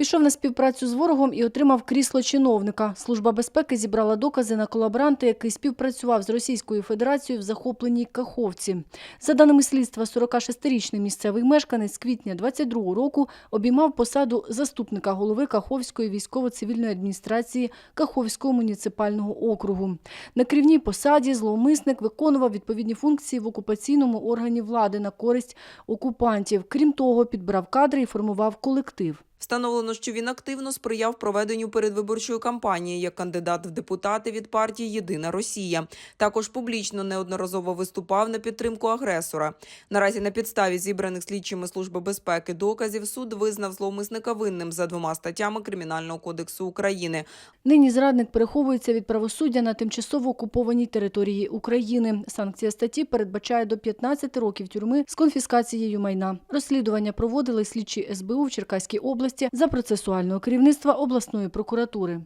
Пішов на співпрацю з ворогом і отримав крісло чиновника. Служба безпеки зібрала докази на колаборанта, який співпрацював з Російською Федерацією в захопленій Каховці. За даними слідства, 46-річний місцевий мешканець з квітня 22 року обіймав посаду заступника голови Каховської військово-цивільної адміністрації Каховського муніципального округу. На керівній посаді зловмисник виконував відповідні функції в окупаційному органі влади на користь окупантів. Крім того, підбирав кадри і формував колектив. Встановлено, що він активно сприяв проведенню передвиборчої кампанії як кандидат в депутати від партії Єдина Росія. Також публічно неодноразово виступав на підтримку агресора. Наразі на підставі зібраних слідчими служби безпеки доказів суд визнав зловмисника винним за двома статтями Кримінального кодексу України. Нині зрадник переховується від правосуддя на тимчасово окупованій території України. Санкція статті передбачає до 15 років тюрми з конфіскацією майна. Розслідування проводили слідчі СБУ в Черкаській області за процесуального керівництва обласної прокуратури.